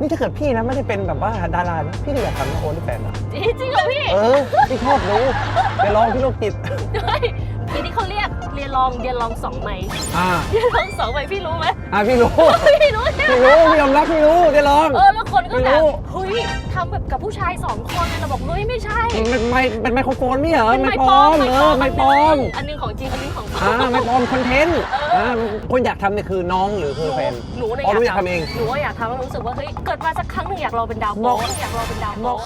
นี่ถ้าเกิดพี่นะไม่ได้เป็นแบบว่าดารานะพี่ก็อยากทำโอลิแฟนนะจริงเหรอพี่เออพี่ชอบดูไปลองพี่โรคจิต เฮ้ย ปีนี้เขาเรียกเรียนลองเรียนลองสองใบอ่าเรียนลองสองใบพี่รู้ไหมอ่าพี่รู้ พี่รู้ใช่ไหมพี่รู้พี่ยอมรับพี่รู้ได้ลอง เออแล้วคนก็ไม่แบรู้บเฮ้ยทำแบบกับผู้ชายสองคนเราบอกเฮ้ยไม่ใช่มันไม่เป็นไมโครโฟนไม่เหรอเป็นไม่ไม้ปปลลออมมเออไม่ปลอม อันหนึงของจริงอันหนึงของปลออ่ามไม่ปลอมคอนเทนต์อ่าคนอยากทำเนี่ยคือน้องหรือคือแฟนหนูเนี่ยอ๋อรู้อยากทำเองหนูว่าอยากทำแล้วรู้สึกว่าเฮ้ยเกิดมาสักครั้งหนึ่งอยากลองเป็นดาวบโป๊อกอยากลองเป็นดาวบโป๊อ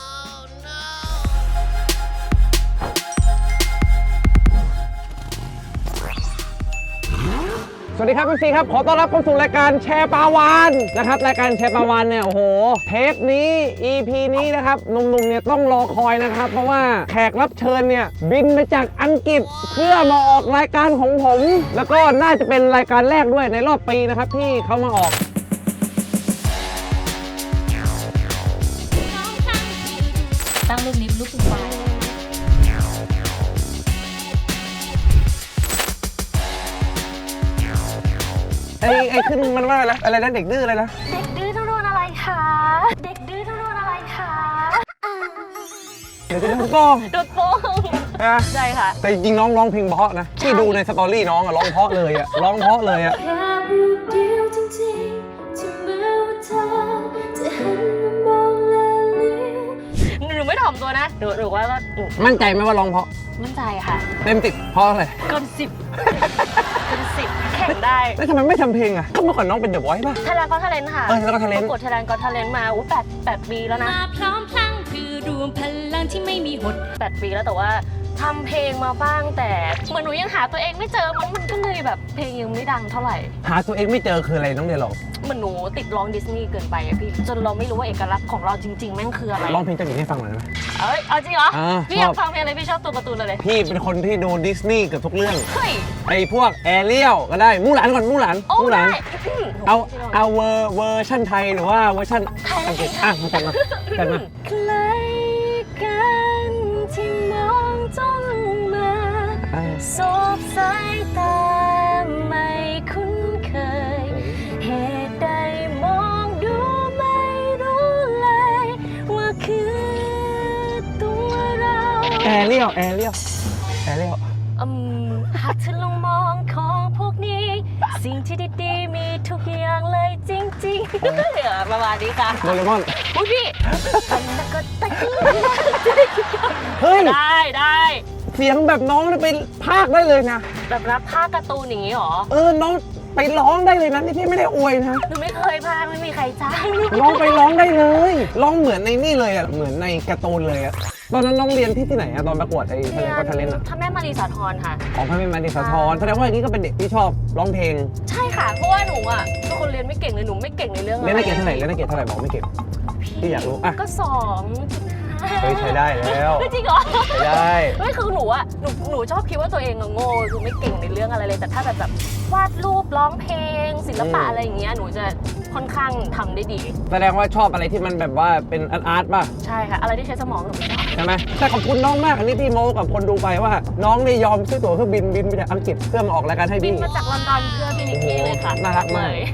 สวัสดีครับพี่ซีครับ ขอต้อนรับเข้าสู่รายการแชร์ปาวานนะครับรายการแชร์ปาวานเนี่ยโอ้โห เทปนี้ EP นี้นะครับหนุ่มๆเนี่ยต้องรอคอยนะครับ เพราะว่าแขกรับเชิญเนี่ยบินมาจากอังกฤษเพื่อมาออกรายการของผม แล้วก็น่าจะเป็นรายการแรกด้วยในรอบปีนะครับที่เขามาออก อ้ไอ้ขึ้นมันว่าอะไรอะไรนะเด็กดื้ออะไรนะ เด็กดื้อต้องโดนอะไรคะ เด็กดื้อต้องโดนอะไรคะเดี๋ยวจะโดนฟ้องโดนโป้งนะใช่ค่ะ แต่จริงๆน้องร้องเพลงเพราะนะที่ดูในสตอรี่น้องอะร้องเพราะเลยอะร้องเพราะเลยอะแค่รูปเดียวจริงๆที่เมื่อว่าเธอจะหันมามองและเลี้ยวหนูไม่ถ่อมตัวนะหนูหนูว่าว่าหนูมั่นใจไหมว่าร้องเพราะมั่นใจค่ะ เต็มติดเพราะอะไรเกินสิบเกินสิบแข่งได้ แล้วทำไมไม่ทำเพลงอะก็เมื่อก่อนน้องเป็นเดอะ o อย e ป่ะไทยแลนด์ก็ทะเลนค่ะเออ Thailand Got Talent ประกวดไทยแลนด์ก็ทะเลนมาอู้แปดแปดปีแล้วนะมาพร้อมพลังเพื่อรวมพลังที่ไม่มีหด แปดปีแล้วแต่ว่า ทำเพลงมาบ้างแต่เหมือนหนูยังหาตัวเองไม่เจอมันมันก็เลยแบบเพลงยังไม่ดังเท่าไหร่ หาตัวเองไม่เจอคืออะไรน้องเดียลองเหมือนหนูติดร้องดิสนีย์เกินไปอะพี่ จนเราไม่รู้ว่าเอกลักษณ์ของเราจริงๆแม่งคืออะไรร้องเพลงเจ้าหญิงให้ฟังหน่อยได้ไหม เอ้ยเอาจริงเหรอ อ่าพี่อยาชกอบฟังเพลงอะไรพี่ชอบตัวการ์ตูนอะไรพี่เป็นคนที่ดูดิสนีย์เกือบทุกเรื่อง เฮ้ยไอ้พวกแอเรียลก็ได้มู่หลานก่อนมู่หลานโอ้มู่หลาได้น อืมเอาเอาเวอร์เวอร์ชันไทยหรือว่าเวอร์ชันอังกฤษอะมาจัดมาจัดมาใคร สบสายตาไม่คุ้นเคย เหตุใดมองดูไม่รู้เลย ว่าคือตัวเราแอเรียลแอเรียลแอเรียลอืมหากเธอลองมองของพวกนี้ สิ่งที่ดีๆมีทุกอย่างเลยจริงๆเดี๋ยวประมาณนี้ค่ะโดเรมอนอุ้ยพี่อันนั้นก็ตะกี้เฮ้ย ได้ได้ เสียงแบบน้องนี่ไปภาคได้เลยนะ แบบรับภาคการ์ตูนอย่างนี้หรอเออน้องไปร้องได้เลยนะนี่พี่ไม่ได้อวยนะ หนูไม่เคยพากไม่มีใครจ้างร้องไปร้องได้เลยร้องเหมือนในนี่เลยอะเหมือนในการ์ตูนเลยอะตอนนั้นน้องเรียนที่ที่ไหนอะตอนประกวดไอ้ทะเลก็ทะเลนอะท่าแม่มารีสาทรค่ะของพระแม่มาดิสาทรแสดงว่าอย่างนี้ก็เป็นเด็กที่ชอบร้องเพลง ใช่ค่ะเพราะว่าหนูอะเป็นคนเรียนไม่เก่งเลยหนูไม่เก่งในเรื่องเล่นได้เกรดเท่าไหร่เล่นได้เกรดเท่าไหร่บอกไม่เก่งพี่อยากรู้อะก็สองจุดห้า เฮ้ยใช้ได้แล้วจริงเหรอใช้ได้ไม่คือหนูอะหนูหนูชอบคิดว่าตัวเองอะโง่คือไม่เก่งในเรื่องอะไรเลย แต่ถ้าแบบแบบวาดรูปร้องเพลง ศิลปะอืม อะไรอย่างเงี้ยหนูจะค่อนข้างทำได้ดี แสดงว่าชอบอะไรที่มันแบบว่าเป็นอาร์ตอาร์ตป่ะ ใช่ค่ะอะไรที่ใช้สมองหนูไม่ชอบ ใช่ไหมแต่ขอบคุณน้องมาก อันนี้พี่โมกับคนดูไปว่า น้องนี่ยอมซื้อตั๋วเครื่องบินบินไปจากอังกฤษเพื่อมาออกรายการให้บินพี่ มาจากลอนดอนเพื่อพี่นิกกี้เลยค่ะโอ้โหน่ารักมาก เลย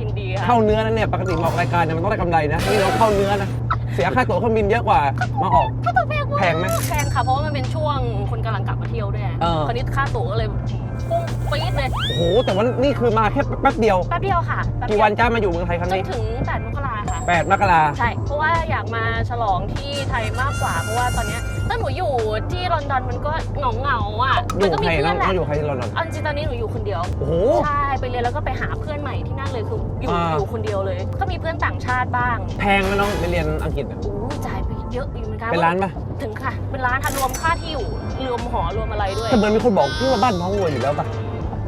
ยินดีค่ะ เข้าเนื้อนั่นเนี่ยปกติมาออกรายการเนี่ยมันต้องได้กำไรนะนี่เราเข้าเนื้อนะ เสียค่าตั๋วเครื่องบินเยอะกว่ามาออก ถ้าตัวแพง ไหม แพงค่ะ เพราะว่ามันเป็นช่วงคนกำลังกลับมาเที่ยวด้วยเออ คราวนี้ค่าตั๋วก็เลยพุ่งปี๊ดเลย โอ้โห แต่ว่านี่คือมาแค่แป๊บเดียว แป๊บเดียวค่ะแป๊บเดีกี่ยววันจ้ามาอยู่เมืองไทยครั้งจนนี้ถึง8มกราค่ะ 8มกรา ใช่ เพราะว่าอยากมาฉลองที่ไทยมากกว่า เพราะว่าตอนเนี้ยถ้าหนูอยู่ที่ลอนดอนมันก็เหงาเงาๆอะ อมันยู่ก็มีใครเพื่น้ออนงแหน้ละองอยู่ใครที่ลอนดอนเอาจริงๆตอนนี้หนูอยู่คนเดียว โอ้โห ใช่ ไปเรียนแล้วก็ไปหาเพื่อนใหม่ที่นั่นเลยคืออยู่อ่า อยู่คนเดียวเลย ก็มีเพื่อนต่างชาติบ้างแพงไหมน้องไปเรียนอังกฤษอะอู้จ่ายไปเยอะอยู่เหมือนกันเป็นร้านปะ ถึงค่ะ เป็นร้านค่ะรวมค่าที่อยู่รวมหอรวมอะไรด้วย แต่เหมือนมีคนบอกพี่ว่าบ้านน้องรวยอยู่แล้วปะ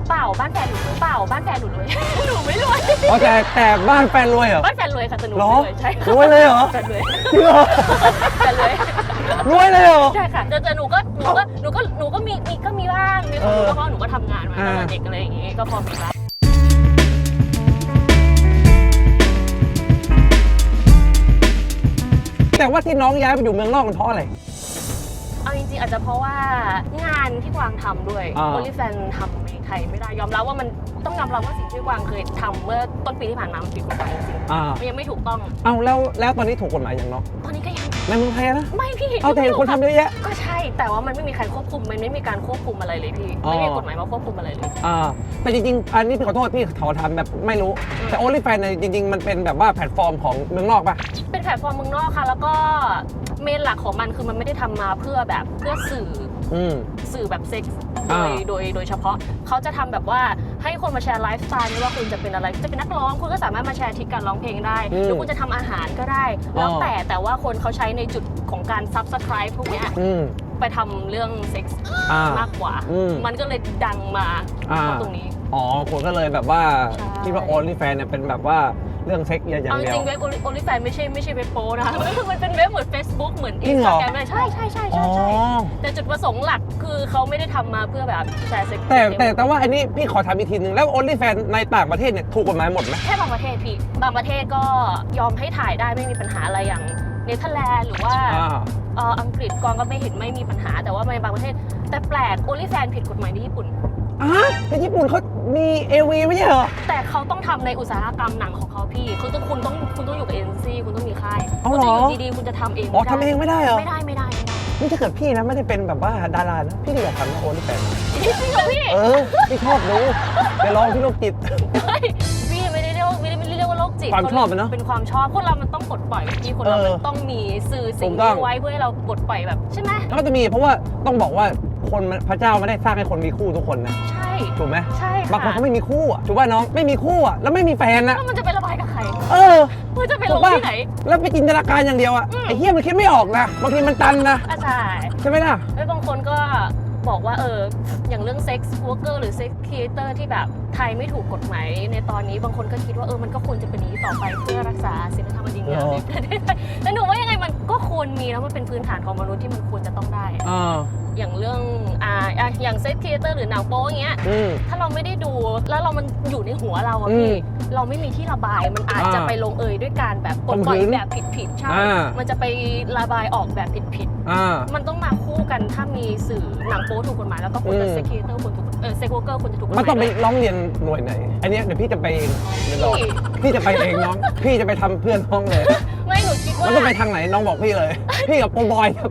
เปล่าบ้านแฟนหนูรวยเปล่าบ้านแฟนหนูรวย หนูไม่รวยอ๋อแต่แต่บ้านแฟนรวยเหรอ บ้านแฟนรวยค่ะแต่หนูเหรอไม่รวยใช่รวยเลยเหรอ แฟนรวยจริงเหรอ แฟนรวยรวยเลยเหรอ ใช่ค่ะแต่แต่หนูก็หนูก็หนูก็หนูก็มีมีก็มีบ้างมีคนเออรู้ก็เพราะหนูก็ทำงานมาตั้งแต่อ่าเด็กอะไรอย่างงี้ก็พอมีบ้างแต่ว่าที่น้องย้ายไปอยู่เมืองนอกมันเพราะอะไรเอา จริงๆ อาจจะเพราะว่างานที่กวางทำด้วยอ่า โอลิแฟนทำอเมริไทยไม่ได้ยอมรับว่ามันต้องยอมรับว่าสิ่งที่กวางเคยทำเมื่อต้นปีที่ผ่านมามันผิดกฎหมายจริงอ่าๆมันยังไม่ถูกต้อง เอาแล้วแล้วตอนนี้ถูกกฎหมายอย่างเนาะตอนนี้ก็ยังในเมืองไทยอะนะไม่พี่เอาแต่เห็นคนทำเยอะแยะ ก็ใช่ แต่ว่ามันไม่มีใครควบคุม มันไม่มีการควบคุมอะไรเลยพี่ อ๋อ ไม่มีกฎหมายมาควบคุมอะไรเลย อ่าแต่จริง ๆ อันนี้พี่ขอโทษพี่ขอทำแบบไม่รู้ แต่ OnlyFans เนี่ยจริง ๆ มันเป็นแบบว่าแพลตฟอร์มของเมืองนอกป่ะ เป็นแพลตฟอร์มเมืองนอกค่ะ แล้วก็ เมนหลักของมันคือมันไม่ได้ทำมาเพื่อแบบเพื่อสื่ออืม สื่อแบบเซ็กส์โดอ่ายโดยโดยเฉพาะเขาจะทำแบบว่าให้คนมาแชร์ไลฟ์สไตล์ไม่ว่าคุณจะเป็นอะไรจะเป็นนักร้องคุณก็สามารถมาแชร์ทริคการร้องเพลงได้หรือคุณจะทำอาหารก็ได้ แล้วแต่แต่ว่าคนเขาใช้ในจุดของการ subscribe พวกเนี้ยอืมไปทำเรื่องเซ็กส์อ่ามมากกว่า อืมมันก็เลยดังมาอ่า เพราะตรงนี้ อ๋อคนก็เลยแบบว่าใช่ คิดว่า OnlyFans เนี่ยเป็นแบบว่า เรื่องเซ็กอย่างเอาจเดียวริงๆเว็บโอลิแฟนไม่ใช่ไม่ใช่เว็บโป้นะคะมันเป็นเว็บเหมือน Facebook เหมือนจริอินงสเหรตาอ แกรมเลยใช่ใช่ใช่อ๋ใช่อใช่แต่จุดประสงค์หลักคือเขาไม่ได้ทำมาเพื่อแบบแชร์เซ็กแต่แต่แต่ว่าอันนี้พี่ขอถามอีกทีหนึ่งแล้ว OnlyFans ในต่างประเทศเนี่ยถูกกฎหมายหมดไหม แค่บางประเทศพี่ บางประเทศก็ยอมให้ถ่ายได้ไม่มีปัญหาอะไรอย่างเนเธอร์แลนด์หรือว่าอ่าเอ่ออังกฤษกองก็ไม่เห็นไม่มีปัญหา แต่ว่าในบางประเทศ แต่แปลกโอลิแฟนผิดกฎหมายในญี่ปุ่น อะในญี่ปุ่นเขามี AV ไม่ใช่เหรอ แต่เขาต้องทำในอุตสาหกรรมหนังของเขาพี่คือต้องคุณต้องคุณต้องอยู่กับเอ็นซีคุณต้องมีค่ายเอาคุณเหรจะออยู่ดีๆคุณจะทำเองอ๋อไม่ได้ทำเองไม่ได้เหรอ ไม่ได้ไม่ได้ไม่ได้นี่ถ้าเกิดพี่นะไม่ได้เป็นแบบว่าดารานะ พี่ก็อยากทำนะ OnlyFans จริงเหรอพี่เออ พี่ชอบดูไปลองพี่โรคจิต เฮ้ยพี่ไม่ได้เรียกว่าไม่ได้ไม่ได้เรียกว่าโรคจิตความชอบอะเนอะเป็นความชอบคนเรามันต้องปลดปล่อยพี่คนเราเออมันต้องมีสื่อสิ่งถูกต้องนี้ไว้เพื่อให้เราปลดปล่อยแบบใช่ไหมแล้วก็จะมีเพราะว่าต้องบอกว่าคนมันพระเจ้าไม่ได้สร้างให้คนมีคู่ทุกคนนะใช่ ถูกไหมใช่บางคนค่ะเขาไม่มีคู่อะถูกป่ะน้องไม่มีคู่อะแล้วไม่มีแฟนนะแล้วมันจะไประบายกับใครเออ มันจะไปถูลกงป่ะที่ไหน แล้วไปจินตนาการอย่างเดียวอะอืม ไอ้เหี้ยมันคิดไม่ออกนะบางทีมันตันนะอะใช่ใช่ไหมล่ะ แล้วบางคนก็บอกว่าเอออย่างเรื่องเซ็กซ์วอร์เกอร์หรือเซ็กซ์ครีเอเตอร์ที่แบบไทยไม่ถูกกฎหมายในตอนนี้บางคนก็คิดว่าเออมันก็ควรจะเป็นอย่างนี้ต่อไปเพื่อรักษาศีลธรรมอันดีงามเหรอในประเทศไทยแต่หนูว่ายังไงมันก็ควรมีแล้วมันเป็นพื้นฐานของมนุษย์ที่มันควรจะต้องได้อ่า อย่างเรื่องอ่าอะอย่างเซ็กครีเอเตอร์หรือหนังโป๊อย่างเงี้ย อืม ถ้าเราไม่ได้ดูแล้วเรามันอยู่ในหัวเราอะอืมพี่เราไม่มีที่ระบายมันอาจจะอ่าไปลงเอยด้วยการแบบปลดปล่อยข่มขืนแบบผิดๆใช่อ่ามันจะไประบายออกแบบผิดอ่า ๆมันต้องมาคู่กันถ้ามีสื่อหนังโป๊ถูกกฎหมายแล้วก็ควรจะอืม เซ็กครีเอเตอร์ควรถูกเออเซ็กวอร์เกอร์ควรจะถูกกฎหมัมานยต้องไปด้วย ร้องเรียนหน่วยไหน อันเนี้ยเดี๋ยวพี่จะไปเองเดี๋ยวรอพี่ พี่จะไปเองน้อง พี่จะไปทำเพื่อนน้องเลยไม่หนูคิด ว่ามันต้องไปทางไหนน้องบอกพี่เลย พี่กับโปรบอยครับ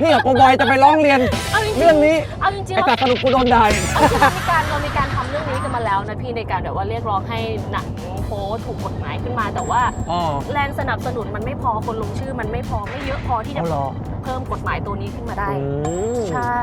พี่กับโปรบอยจะไปร้องเรียนเอาจริงๆเรื่องนี้เอาจริงๆ ไอ้เราแต่สรุปกูโดนด่าอีก เอาจริงๆมีการเรามีการทำเรื่องนี้กันมาแล้วนะพี่ในการแบบว่าเรียกร้องให้หนังโป๊ถูกกฎหมายขึ้นมาแต่ว่า อ๋อแรงสนับสนุนมันไม่พอคนลงชื่อมันไม่พอไม่เยอะพอที่จะเอาเหรอ เพิ่มกฎหมายตัวนี้ขึ้นมาได้ อืมใช่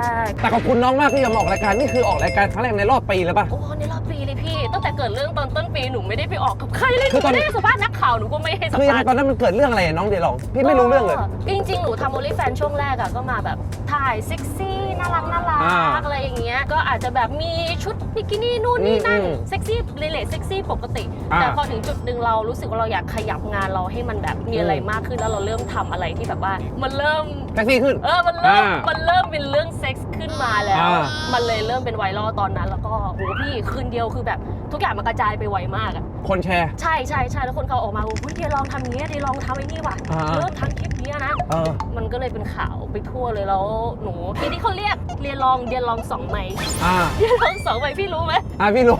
แต่ขอบคุณน้องมากที่ยอมออกรายการนี่คือออกรายการครั้งแรกในรอบปีเลยป่ะ โอ้ในรอบปีเลยพี่ ตั้งแต่เกิดเรื่องตอนต้นปีหนูไม่ได้ไปออกกับใครเลยหคืนูอตอน ไม่ได้ให้สัมภาษณ์นักข่าวหนูก็ไม่ให้สัมคือยังภาไงษณ์ตอนนั้นมันเกิดเรื่องอะไรน้องเดี๋ยวลองพี่ไม่รู้เรื่องเลยจริงๆ หนูทำโอลิแฟนช่วงแรกอะก็มาแบบ ถ่ายเซ็กซี่น่ารักน่ารัอ่ากอะไรอย่างเงี้ยก็อาจจะแบบมีชุดบิกินี่นู่นนี่นั่นอืมเซ็กซี่เลเลเซ็กซี่ปกติ อ่าแต่พอถึงจุดหนึ่งเรารู้สึกว่าเราอยากขยับงานเราให้มันแบบมีอะไรอืม มากขึ้นแล้วเราเริ่มทำอะไรที่แบบว่ามันเริ่ม แท็กซี่ขึ้น เออ มันเริ่ม อ่ามัมันเริ่มเป็นเรื่องเซ็กส์ขึ้นมาแล้ว อ่ามันเลยเริ่มเป็นไวรัลตอนนั้น แล้วก็โหพี่คืนเดียวคือแบบ ทุกอย่างมันกระจายไปไวมากอะคนแชร์ ใช่ใช่ใช่แล้วคนเขาออกมาบอกเฮ้ยเดียลองทำอย่างเงี้ยเดียลองทำไอ้นี่ว่ะ อ่า เริ่มทำคลิป เนี้ยนะ เออ มันก็เลยเป็นข่าวไปทั่วเลยแล้วหนูทีนี้เขาเรียกเรียนลองเรียนลองสองไมค์อ่า เรียนลองสองไมค์พี่รู้ไหม อ่าพี่รู้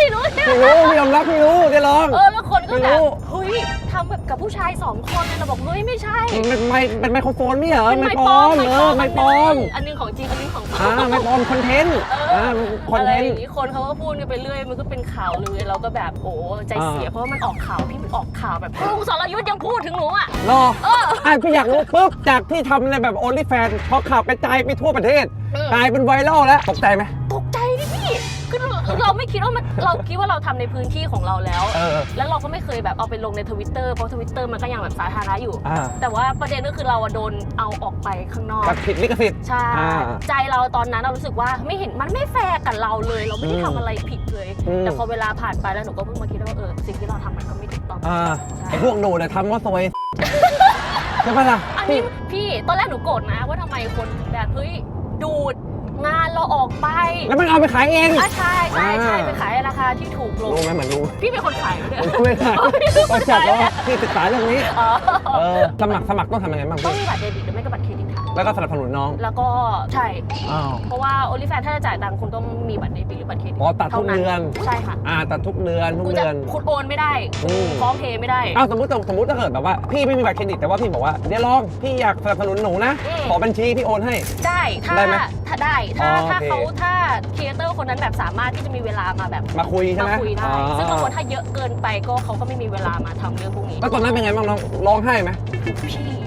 พี่รู้ใช่ไหมพี่รู้พี่ยอมรับพี่รู้เดี๋ยวลอง เออแล้วคนก็ไม่แบรู้บเฮ้ยทำแบบกับผู้ชายสองคนเลยเราบอกเฮ้ยไม่ใช่มันไม่เป็นไมโครโฟนไม่เหรอเป็นไม่ไมค์ปปลลออมมเออไม่ปลอมอันหนึงของจริงอันหนึงของปลออ่าม ไม่ปลอมคอนเทนต์เออ่าอคอนอะไรเทนอต์ ย่างนี้คนเขาก็พูดกันไปเรื่อย มันก็เป็นข่าวเลยเราก็แบบโอ้ใจเสียอ่า เพราะว่ามันออกข่าวพี่มันออกข่าวแบบลุงสรยุทธ์ยังพูดถึงหนูอะ รอเออ อะพี่อยากรู้ปุ๊บจากที่ทำในแบบ OnlyFans พอข่าวกระจายไปทั่วประเทศอืมกลายเป็นไวรัลแล้วตกใจไหมตกใจดิพี่คือเราเราไม่คิดว่ามันเราคิดว่าเราทำในพื้นที่ของเราแล้ว เออ แล้วเราก็ไม่เคยแบบเอาไปลงในทวิตเตอร์เพราะทวิตเตอร์มันก็ยังแบบสาธารณะอยู่ อ่า แต่ว่าประเด็นก็คือเราอะโดนเอาออกไปข้างนอก กับผิดลิขสิทธิ์ ใช่ อ่าใจเราตอนนั้นเรารู้สึกว่าไม่เห็นมันไม่แฟร์กับเราเลย เราไม่ได้อืมทำอะไรผิดเลย อืม แต่พอเวลาผ่านไปแล้วหนูก็เพิ่งมาคิดว่าเออสิ่งที่เราทำมันก็ไม่ถูกต้อง อ่าไอพวกดูเนี่ยทำก็ซวย ใช่ปะล่ะอันนี้พี่ตอนแรกหนูโกรธนะว่าทำไมคนถึงแบบเฮ้ยดูดงานเราออกไปแล้วมันเอาไปขายเอง อะใช่ใช่ใช่อ่าไปขายในราคาที่ถูกลงรู้ไหมเหมือนรู้พี่เป็นคนขายไหมเนี่ยไม่ขายอ๋อพี่เป็นคก็นจัดขายว่าพี่ศึกษาเรื่องนี้อ๋อเออสมัครสมัครต้องทำยังไงบ้างต้องพี่มีบัตรเดบิตหรือไม่ก็บัตรเครดิตค่ะ แล้วก็สนับสนุนน้องแล้วก็ใช่ อ้าวเพราะว่าโอลิแฟนถ้าจะจ่ายตังค์คุณต้องมีบัตรเดบิตหรือบัตรเครดิตอ๋อตัดทุกท่าเดือน ใช่ค่ะอ่าตัดทุกเดือนทุกคุณจะเดือน คุณโอนไม่ได้อืม ฟ้องเพย์ไม่ได้ อ้าวสมมติสมมติถ้าเกิดแบบว่าพี่ไม่มีบัตรเครดิตแต่ว่าพี่บอกว่าเดี๋ยวลองพี่อยากสนับสนุนหนูนะอืม ขอบัญชีพี่โอนให้ ได้ถ้าได้ไหมถ้าได้ถ้าอ๋อถ้าโอเค เขาถ้าครีเอเตอร์คนนั้นแบบสามารถที่จะมีเวลามาแบบมาคุยใช่มาไหมคุยได้ อ๋อซึ่งบางคนถ้าเยอะเกินไปก็เขาก็ไม่มีเวลามาทำเรื่องพวกนี้แล้วตอนนั้นเป็นไงบ้างน้องร้องไห้ไหมพี่พี่หนักมาก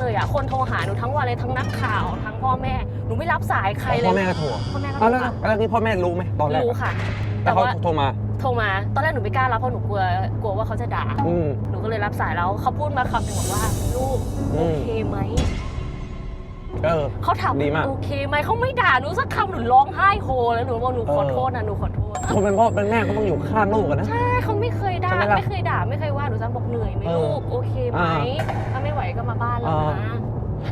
เลยอะคนโทรหาหนูทั้งวันเลยทั้งนักข่าวทั้งพ่อแม่หนูไม่รับสายใครเลยพ่อแม่ก็โทรพ่อแม่ก็โทอ้าวรแล้วมาแล้วนี่พ่อแม่รู้ไหมตอนแรกรู้อะค่ะ แต่แต่เขาว่าโทรมาโทรมาตอนแรกหนูไม่กล้ารับเพราะหนูกลัวกลัวว่าเขาจะด่าอืมหนูก็เลยรับสายแล้วเขาพูดมาคำหนึ่งบอกว่าลูกอืโอมเคไหมเออเขาถามดีมากโอเคไหมเขาไม่ด่าหนูสักคำหนูร้องไห้โฮแล้วหนูบอกหนูขอเออโทษนะหนูขอโทษคนเป็นพ่อเป็นแม่ก็ต้องอยู่ข้างลูกกันนะใช่เขาไม่เคยด่าใช่ไหมล่ะไม่เคยด่าไม่เคยว่าหนูซ้ำบอกเหนื่อยไหมเออลูกโอเคไหมอ่าถ้าไม่ไหวก็มาบ้านเราอ่านะ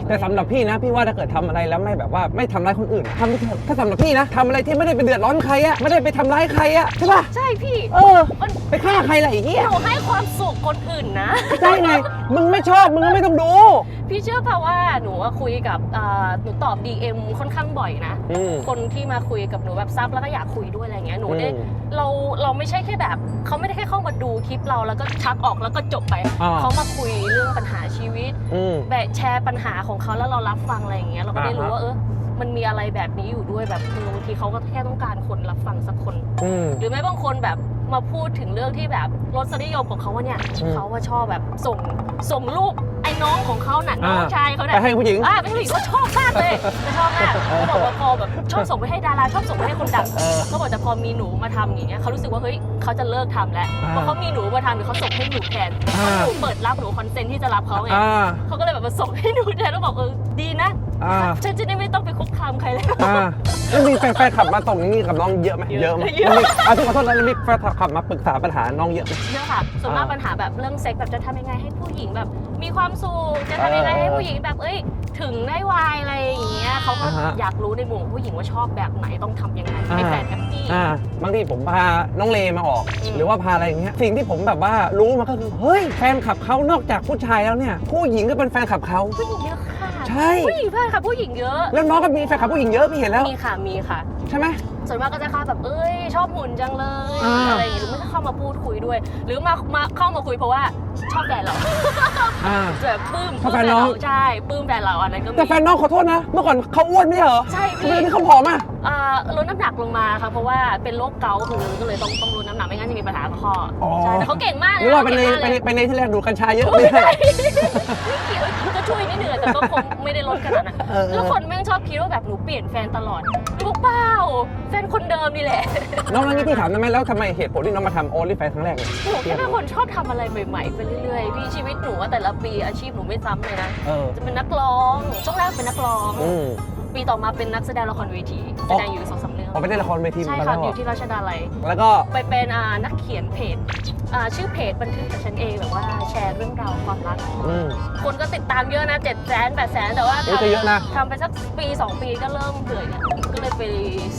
แต่สำหรับพี่นะพี่ว่าถ้าเกิดทำอะไรแล้วไม่แบบว่าไม่ทำร้ายคนอื่นทำไม่เถอะถ้าสำหรับพี่นะทำอะไรที่ไม่ได้ไปเดือดร้อนใครอะไม่ได้ไปทำร้ายใครอะใช่ป่ะใช่พี่ เออไปฆ่าใครล่ะไอ้เหี้ยหนูให้ความสุขคนอื่นนะใช่ไงมึงไม่ชอบมึงก็ไม่ต้องดูพี่เชื่อเปล่าว่าหนูอะคุยกับอ่าหนูตอบ DM ค่อนข้างบ่อยนะ อืม คนที่มาคุยกับหนูแบบซับแล้วก็อยากคุยด้วยอะไรเงี้ยหนูได้อืมเราเราไม่ใช่แค่แบบเขาไม่ได้แค่เข้ามาดูคลิปเราแล้วก็ชักออกแล้วก็จบไปอ่า เขามาคุยเรื่องปัญหาชีวิต อืม แบบแชร์ปัญหาของเขาแล้วเรารับฟังอะไรอย่างเงี้ยเราก็ได้รู้อ่าฮะว่าเออมันมีอะไรแบบนี้อยู่ด้วยแบบเออบางทีเขาก็แค่ต้องการคนรับฟังสักคน อืม หรือแม้บางคนแบบมาพูดถึงเรื่องที่แบบรสนิยมของเขาว่าเนี่ยอืม เขาว่าชอบแบบส่งส่งรูป ไอ้น้องของเขาน่ะน้องอ่าชายเขาไปเนี่ยให้ผู้หญิงอ่าเป็นผู้หญิงก็ชอบมากเลยจะชอบมากเขาบอกว่าพอแบบชอบส่งไปให้ดาราชอบส่งไปให้คนดังเออเขาบอกแต่พอมีหนูมาทำอย่างเงี้ยเขารู้สึกว่าเฮ้ยเขาจะเลิกทำแล้วอ่าเพราะเขามีหนูมาทำหรือเขาส่งให้หนูแทนเพอ่าราะหนูเปิดรับหนูคอนเซนต์ที่จะรับเขาไงอ่าเขาก็เลยแบบมาส่งให้หนูแทนแล้วบอกเออดีนะอ่าฉันจะได้ไม่ต้องไปคุกคามใครแล้วอ่าแล้วมีแฟนแฟนขับมาส่งอย่างนี้กับน้องเยอะไหมเยอะเยอะไหมเยอะแล้วมีอะที่ขอโทษนะแล้วมีแฟนขับมาปรึกษาปัญหาน้องเยอะไหมเยอะค่ะส่วนมากอ่าปัญหาแบบเรื่องเซ็กแบบจะทำยังไงให้ผู้หญิงแบบ มีความสุขจะทำยังไงเออให้ผู้หญิงแบบเอ้ย ถึงได้วายอะไรอย่างเงี้ยเขาก็อ่าฮะ อยากรู้ในมุมของผู้หญิงว่าชอบแบบไหนต้องทำยังไงให้อ่าแฟนแฮปปี้ อ่าบางทีผมพาน้องเลมาออก อืม หรือว่าพาอะไรอย่างเงี้ยสิ่งที่ผมแบบว่ารู้มาก็คือเฮ้ยแฟนขับเขานอกจากผู้ชายแล้วเนี่ย ผู้หญิงก็เป็นแฟนขับเขา ผู้หญิงเยอะค่ะ ใช่ ผู้หญิงเพื่อนค่ะผู้หญิงเยอะ แล้วน้องก็มีแฟนขับผู้หญิงเยอะพี่เห็นแล้ว มีค่ะมีค่ะ ใช่ไหม ส่วนมากก็จะเข้าแบบเอ้ยชอบหุ่นจังเลยอ่า อะไรอย่างเงี้ยหรือไม่ก็เข้ามาพูดคุยด้วย หรือมามาเข้ามาคุยเพราะว่าชอบแฟนเราอ่า แบบปลื้มชอบแฟนน้องเราใช่ปลื้มแฟนเราอันนั้นก็มี แต่แฟนน้องขอโทษนะ เมื่อก่อนเขาอ้วนไม่ใช่เหรอใช่ทำพี่ไมนี่เขาผอมอะ อ่าลดน้ำหนักลงมาค่ะเพราะว่าเป็นโรคเกาต์คือก็เลยต้องต้องลดน้ำหนักไม่งั้นจะมีปัญหากับข้อออ ใช่แต่เขาเก่งมากหรือว่าเป็นในก่งมกเป็นในลยเป็นในที่แรกดูดกัญชาเยอะไม่ใช่ก็ ช่วยนิดนึงแต่ก็คงไม่ได้ลดขนาดนั้นเออเออ แล้วคนแม่งชอบคิดว่าแบบหนูเปลี่ยนแฟนตลอดลูกเปล่าแฟนคนเดิมนี่แหละ น้องนั่นนี่พี่ถามได้ไหมแล้วทำไมเหตุผลที่น้องมาทำโอลิแฟนครั้งแรกเนี่ยหนูแค่เป็นคนชอบทำอะไรใหม่ๆไปเรื่อยๆพี่ชีวิตหนูว่าแต่ละปีอาชีพหนูไม่ซ้ำเลยนะ เออจะเป็นนักร้องช่วงแรกเป็นนักร้อง อืม ปีต่อมาเป็นนักแสดงละครเวทีแสดงอยู่สองสามเรื่องพอไปเล่นละครเวทีใช่มาค่ะแล้วอเหรยู่อที่ราชดาลัยแล้วก็ ไปเป็นอ่านักเขียนเพจ อ่าชื่อเพจบันทึกกับฉันเองแบบว่าแชร์เรื่องราวความรัก อืม คนก็ติดตามเยอะนะ7จ็ดแสนแปดแสนแต่ว่าเฮ้ยก็เยอะนะ ทำไปสักปี 2 ปีก็เริ่มเบื่อเนี่ยก็เลยไป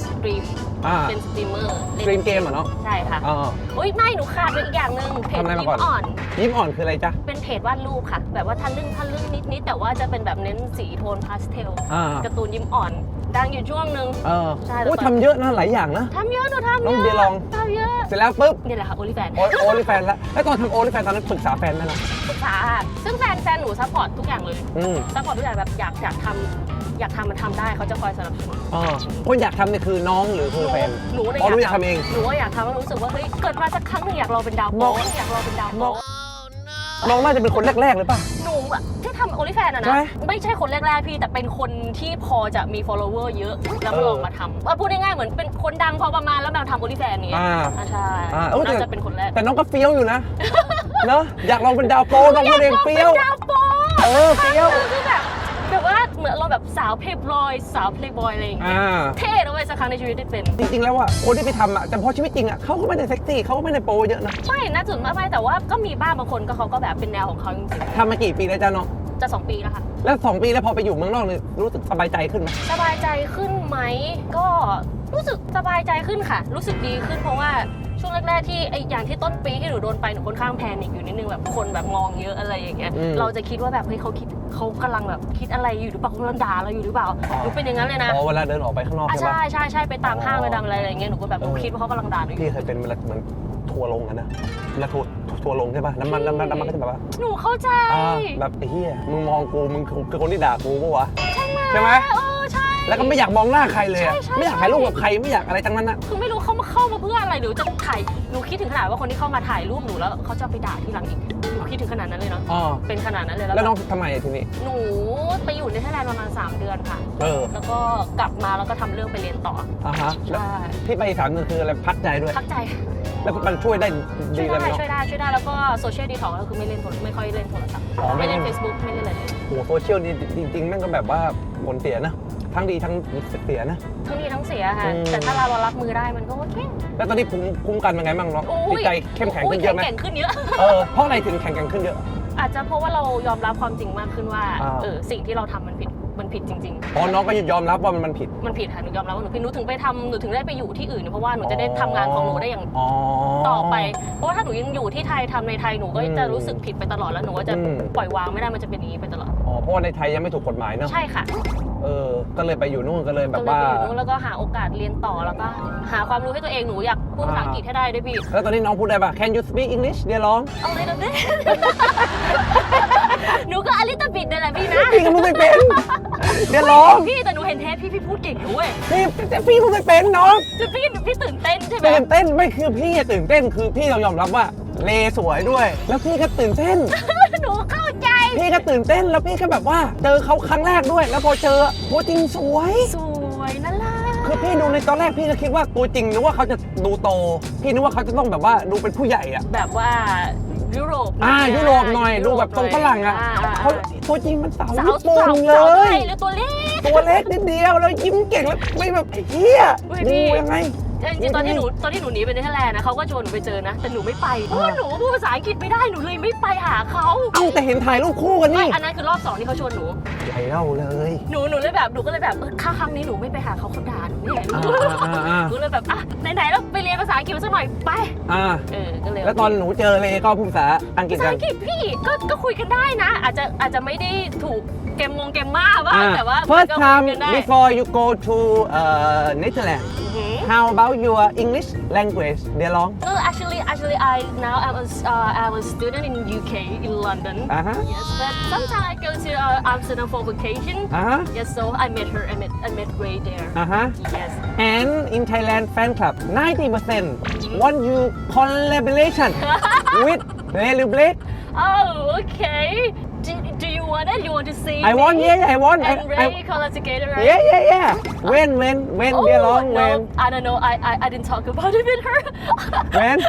สตรีมอ่าเป็นสตรีมเมอร์สตรีมเกมเหรอเนาะใช่ค่ะอ่า อุ้ยไม่หนูขาดไปอีกอย่างหนึ่งเพจทำอะไรมายิ้ก่อนมอ่อน ยิ้มอ่อนคืออะไรจ๊ะเป็นเพจวาดรูปค่ะ แบบว่าทันลึ่งทันลึ่งนิดๆแต่ว่าจะเป็นแบบเน้นสีโทนพาสเทลอ่าการ์ตูนยิ้มอ่อน ดังอยู่ช่วงหนึ่ง เออใช่โอ้แล้วก็ทำเยอะนะหลายอย่างนะ ทำเยอะหนูทำน้เยองอะเดียลอง ทำเยอะ เสร็จแล้วปุ๊บ นี่แหละค่ะโอลิแฟน โอโอลิแฟนแล้วแล้วตอนทำโอลิแฟนตอนนั้นปรึกษาแฟนไหมนะปรึกษาค่ะซึ่งแฟนแฟนหนูซัพพอร์ตทุกอย่างเลยอืมซัพพอร์ตทุกอย่างแบบอยากอยากทำอยากทำมันทำได้เขาจะคอยสนับสนุนอ่าคนอยากทำเนี่ยคือน้องหรือคือแฟนหนูเนี่ยอ๋อรู้อยากทำเอง หนูว่าอยากทำแล้วรู้สึกว่าเฮ้ยเกิดมาสักครั้งหนึงอยากลองเป็นดาวน้โป๊องอยากลองเป็นดาวโป๊ น้องน่าจะเป็นคนแรกๆหรือเปล่าหนูอะที่ทำโอลิแฟนอะใช่นะไหมไม่ใช่คนแรกๆพี่ แต่เป็นคนที่พอจะมี follower เยอะ แล้วมาเออลองมาทำว่าพูดง่ายๆเหมือนเป็นคนดังพอประมาณแล้วมาทำโอลิแฟนอย่างเงี้ยอ่าอ่าใช่อ่าเออแต่ น่าจะเป็นคนแรกแต่น้องก็เฟี้ยวอยู่นะ เนอะอยากลองเป็นดาวโปรน้องคนเองเฟี้ยว ดาวโป๊เออเฟี้ยว คือแบบแบบว่าเห มือนเราแบบสาวเพลย์บอยสาวเพลย์บอยอะไรอย่างเงี้ยอ่า เท่เอาไว้สักครั้งในชีวิตได้เป็น จริงๆ แล้วอะคนที่ไปทำอะแต่พอชีวิตจริงอะเขาก็ไม่ได้เซ็กซี่เขาก็ไม่ได้โปรเยอะนะไม่นะจุดไม่ไม่แต่ว่าก็มีบ้างบางคนก็เขาก็แบบเป็นแนวของเขาจริงทำมากี่ปีแล้วจ้าน้องๆจะสองปีแล้วค่ะ แล้วสองปีแล้วพอไปอยู่เมืองนอกเนี่ยรู้สึกสบายใจขึ้นไหมสบายใจขึ้นไหมก็รู้สึกสบายใจขึ้นค่ะ รู้สึกดีขึ้นเพราะว่า ชช่วงแรกๆที่ไออย่างที่ต้นปีที่หนูโดนไปหนูค่อนข้างแพนิคอยู่นิดนึงแบบคนแบบมองเยอะอะไรอย่างเงี้ยอืม เราจะคิดว่าแบบเฮ้ยเขาคิดเขากำลังแบบคิดอะไรอยู่หรือเปล่าเขากำลังด่าเราอยู่หรือเปล่าหนูเป็นอย่างนั้นเลยนะอ๋อเวลาเดินออกไปข้างนอกอะใช่ปะ ใช่ใช่ใช่ไปตามห้างอ๋อไปตามอะไรอะไรเงี้ยหนูก็แบบเออคิดว่าเขากำลังด่าหนูอยู่ พี่เคยเป็นเวลาเหมือนทัวร์ลงกันนะเวลาทัวร์ทัวร์ลงใช่ปะน้ำมันน้ำมันน้ำมันก็จะแบบว่าหนูเข้าใจอ่าแบบไอ้เหี้ยมึงมองกูมึงคือคนที่ด่ากูปะวะใช่ไหมเออใช่ แล้วก็ไม่อยากมองหน้าใครเลยอะใช่ใช่ ไม่อยากถ่ายรูปกับใครไม่อยากอะไรทั้งนั้นอะคือไม่รู้เขามาเข้ามาเพื่ออะไรหรือจะถ่ายหนูคิดถึงขนาดว่าคนที่เข้ามาถ่ายรูปหนูแล้วเขาจะเอาไปด่าที่หลังอีกหนูคิดถึงขนาดนั้นเลยเนาะอ๋อเป็นขนาดนั้นเลยแล้วแล้วน้แบองบทำไมทีนี้ หนูไปอยู่ในไทยแลนด์ประมาณ 3 เดือนค่ะ เออแล้วก็กลับมาแล้วก็ทำเรื่องไปเรียนต่ออ่าฮะแล้วใช่ที่ไปสามเดือนคืออะไรพักใจด้วย พักใจแล้วมันช่วยได้ช่ดีวยเลยไหมได้เนาะช่วยได้ช่วยได้แล้วก็โซเชียลดีท็อกก็คือไม่เล่นโทรไม่ค่อยเล่นโทรศัพท์อ๋อไม่ไม่เล่เล่นน Facebook ไม่เล่นอะไรเลยโหโซเชียลนี่จริงๆแม่งก็แบบว่าผลเสียนะ ทั้งดีทั้งเสียนะ ทั้งดีทั้งเสียค่ะ อืม แต่ถ้าเรารับมือได้มันก็โอเค แล้วตอนนี้ภูมิคุ้มกันเป็นไงบ้างเนาะโอ้จิตยใจเข้มแข็งขึ้นเยอะไหมแข็งขึ้นเยอะ เออเพราะอะไรถึงแข็งแกร่งขึ้นเยอะ อาจจะเพราะว่าเรายอมรับความจริงมากขึ้นว่าอ่า เออสิ่งที่เราทำมันผิดมันผิดจริง อ๋อน้องก็ยอมรับว่ามันผิด ๆ มันผิดค่ะหนูยอมรับว่าหนูผิดหนูถึงไปทำหนูถึงได้ไปอยู่ที่อื่นเพราะว่าหนูจะได้ทำงานของหนูได้อย่างอ๋อ ต่อไป เพราะว่าถ้าหนูยังอยู่ที่ไทยทำในไทยหนูก็อืมจะรู้สึกผิดไปตลอดแล้วหนูก็จะอืม ปล่อยวางไม่ได้มันจะเป็นอย่างนี้ไปตลอด อ๋อเพราะว่าในไทยยังไม่ถูกกฎหมายเนาะ ใช่ค่ะ เออ ก็เลยไปอยู่นู่นก็เลยแบก็บเลยว่า ไปอยู่นู้นแล้วก็หาโอกาสเรียนต่อแล้วก็หาความรู้ให้ตัวเองหนูอยากพูดภาษาอังกฤษให้ได้ด้วยพี่แล้วตอนนี้น้องพูดได้ปะ Can you speak English เดี๋ยวร้องเอาเลยนะพี่ หนูก็อลิตบิดนี่นแหละพี่นะพี่ก็พูดไม่เป็นเดี๋ยวร้องพี่แต่หนูเห็นเทปพี่พี่พูดเก่งด้วยพี่แต่พี่พูดไม่เป็นน้องคือพี่พี่ตื่นเต้นใช่ไหมตื่นเต้นไม่คือพี่อะตื่นเต้นคือพี่เรายอมรับว่าเลสวยด้วย แล้วพี่ก็ตื่นเต้น หนูเข้าใจ พี่ก็ตื่นเต้นแล้วพี่ก็แบบว่าเจอเขาครั้งแรกด้วย แล้วพอเจอตัวจริงสวย สวยนั่นแหละคือพี่ดูในตอนแรกพี่ก็คิดว่าตัวจริงนึกว่าเขาจะดูโต พี่นึกว่าเขาจะต้องแบบว่าดูเป็นผู้ใหญ่อะแบบว่ายุโรปอ่ายุโรปหน่อยดูแบบทรงฝรั่งอะาเขาตัวจริงมันสาวสาวญี่ปุ่สานวเลสาวไทยยหรือตัวเล็กตัวเล็กนิดเดียวแล้วยิ้มเก่งแล้วไม่แบบไอ้เหี้ยเฮ้ยดูพี่ยังไง จริงๆตอนที่หนูตอนที่หนูหนีไปเนเธอร์แลนด์นะเขาก็ชวนหนูไปเจอนะ แต่หนูไม่ไปเพราะว่าหนูพูดภาษาอังกฤษไม่ได้หนูเลยไม่ไปหาเขาเอ้าแต่เห็นถ่ายรูปคู่กันไม่นี่อันนั้นคือรอบสองที่เขาชวนหนู ใหญ่เล่าเลย หนูหนูเลยแบบหนูก็เลยแบบเออค่าครั้งนี้หนูไม่ไปหาเขาเขาด่าหนูเนี่ยอ่าอ่าอ่าหนูเลยแบบอะไหนๆแล้วไปเรียนภาษาอังกฤษสักหน่อยไปอ่า เออก็เลย แล้วตอนหนูเจอเลยก็พูดภาษาอังกฤษภาษากัน อังกฤษพี่ก็ก็คุยกันได้นะ อาจจะอาจจะไม่ได้ถูกเกมมงเกมมาบ้างอ่าแต่ว่า first ก็คุ time ยกันได้ before you go to uh, Netherlands อือหือ How about your English language, Delong? Well, actually, actually, I now I was a, uh, I was student in UK in London. Uh huh. Yes, but sometimes I go to uh, Amsterdam for vacation. Uh huh. Yes, so I met her. I met I met Ray there. Uh huh. Yes. And in Thailand, fan club 90% want you collaboration with Lily Blade. Oh, okay you wanted, you want to see. I me. want, yeah, yeah, I want. And I, Ray call us together, right? Yeah, yeah, yeah. When, when, when, oh, along, no, when? I don't know. I, I, I didn't talk about it with her. when?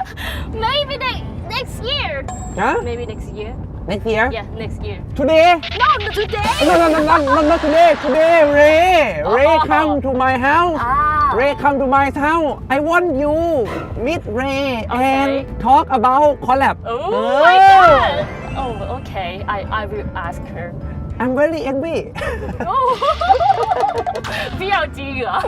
Maybe next next year. Huh? Maybe next year. Next year? Yeah, next year. Today? No, today. No, no, no, no, no, not today. Today, Ray. Oh, Ray, oh, oh. come to my house. Ah. Ray, come to my house. I want you meet Ray okay. and talk about collab. Oh, oh. my God. Oh, okay. I, I will ask her. I'm very angry Oh. พี่เอาจริงเหรอ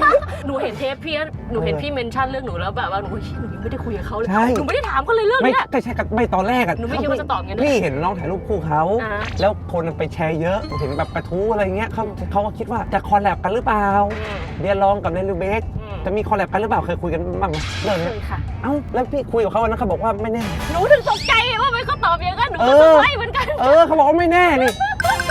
หนูเห็นเทปพี่อะหนูเห็นพี่เมนชั่นเรื่องหนูแล้วแบบว่าหนูว่าเฮ้ยหนูยังไม่ได้คุยกับเขาเลย ใช่ หนูไม่ได้ถามเขาเลยเรื่องไม่เนี้ยไม่ใช่กับไม่ตอนแรกอะหนูไม่คิดว่าจะตอบงั้นนะพี่เห็นน้องถ่ายรูปคู่เขา อ่า แล้วคนไปแชร์เยอะเห็นแบบกระทู้อะไรเงี้ยเขาเขาก็คิดว่าจะคอลแลบกันหรือเปล่า อืม เดียลองกับเนลูเบกอืม จะมีคอลแลบกันหรือเปล่าเคยคุยกันบ้างไหมเรื่องเคนี้ยค่ะ เอ้าแล้วพี่คุยกับเขาวันนั้นเขาบอกว่าไม่แน่ หนูถึงตกใจไงว่าไม่เขาตอบอย่างนั้นหนูเอก็อเซอร์ไพรส์เหมือนกัน เออเขาบอกว่าไม่แน่นี่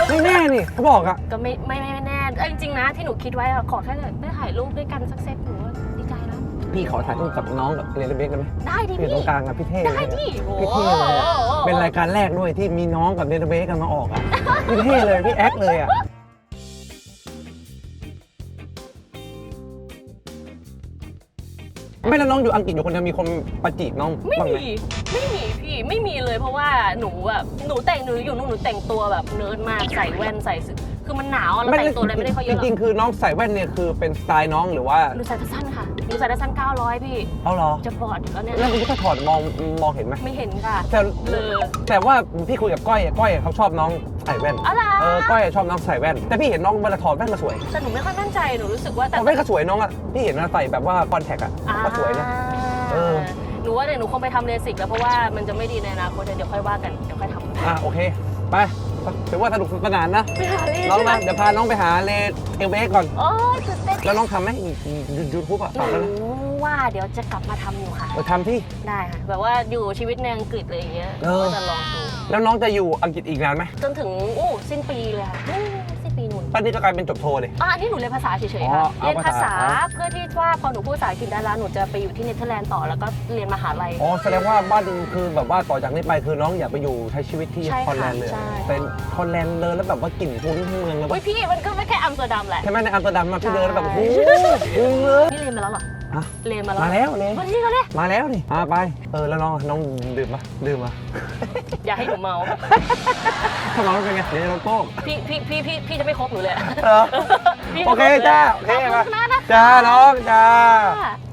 ไม่แน่นี่เขาบอกอะก็ไม่ไม่ไม่ไม่แน่เอาจริงๆนะที่หนูคิดไว้อะขอแค่ได้ถ่ายรูปด้วยกันสักเซตหนูก็ดีใจแล้ว พี่ขอถ่ายรูปกับน้องกับเนลูเบกได้ไหมได้ดิพี่อยู่ตรพี่งกลางอะพี่เท่ได้เลยอะ ดิโอ้พี่เท่เลยอะเป็นรายการแรกด้วยที่มีน้องกับเนลูเบกกันมาออกอะพี่เท่เลย พี่แอคเลยอะ ไม่แล้วน้องอยู่อังกฤษอยู่คนเดียวมีคนประจีบน้องไม่บ้างไหมมีไม่มีพี่ไม่มีเลยเพราะว่าหนูแบบหนูแต่งหนูอยู่นู่นหนูแต่งตัวแบบเนิร์ดมากใส่แว่นใส่เสื้อคือมันหนาวอะเราแต่งตัวอะไรไม่ได้เขาเยอะหรจอกริงๆคือน้องใส่แว่นเนี่ยคือเป็นสไตล์น้องหรือว่าหนูใส่สั้นค่ะหนูใส่สั้น900 พี่ เอาเหรอจะบอดอยู่แล้วเนี่ยแล้วมันก็ถอดมองมองเห็นไหมไม่เห็นค่ะแต่ เลอแต่ว่าพี่คุยกับก้อยอะก้อยเขาชอบน้อง ใส่แว่นอะไรเออก้อยชอบน้องใส่แว่น แต่พี่เห็นน้องเวลาถอดแว่นก็สวยแต่หนูไม่ค่อยมั่นใจหนูรู้สึกว่าถแต่อดแว่นก็สวยน้องอะพี่เห็นเวลาใส่แบบว่าคอนแทคอะก็สวยนะ เออหนูนูว่าเดี๋ยวหนูคงไปทำเลสิกแล้วเพราะว่ามันจะไม่ดีในอนาคตเดี๋ยวค่อยว่ากันเดี๋ยวค่อยทำ อะโอเค ไปถือว่าสนุกสนานนะไปหาเลน้องใช่ไหมมาเดี๋ยวพาน้องไปหาเลเอเวก่อน โอ้ยตื่นเต้นแล้วน้องทำไหมยูทูบอะหฝากแล้วนะนูว่าเดี๋ยวจะกลับมาทำอยู่ค่ะเออทำที่ ได้ค่ะ แบบว่าอยู่ชีวิตในอังกฤษเลยอย่างเงี้ยเออก็จะลองดู แล้วน้องจะอยู่อังกฤษอีกนานไหมจนถึงอู้สิ้นปีเลยค่ะอู้สิ้น ปีนู่นตอนนี้ก็กลายเป็นจบโทเลย อะอันนี้หนูเรียนภาษาเฉยอ๋ๆค่ะอเอาเรียนภาษาภาษา เพื่อที่ว่าพอหนูพูดภาษาอังกฤษได้แล้วหนูจะไปอยู่ที่เนเธอร์แลนด์ต่อแล้วก็เรียนมหาลัย อ๋อแสดงว่าบ้านคือแบบว่าต่อจากนี้ไปคือน้องอยากไปอยู่ใช้ชีวิตที่ใช่ค่ะฮอลแลนด์เลยใช่ เป็นฮอลแลนด์เดินแล้วแบบว่ากลิ่นฟุ้งทั้งเมืองเลยอุ้ยพี่มันก็ไม่แค่อัมสเตอร์ดัมแหละ ใช่ไหมในอัมสเตอร์ดัมมาพี่เดินแล้วแบบโอ้โหใช่ฟุ้งเลยนี่เรียนมาแล้วเหรอ ฮะเรียนมาแล้วมาแล้วเลยวันนี้ก็เลยมาแล้วนี่อ่าไป เออแล้วน้องอะน้องดื่มปะดื่มปะอย่าให้หนูเมาถ้าน้องเป็นไงเดี๋ยวเราโป้งพี่พี่พี่พี่พี่จะไม่คบหนูเลยอะเออพี่โอไม่เคบลยจ้าโอเคขอบมาคุณมากนะคะจ้าน้องจ้าค่ะ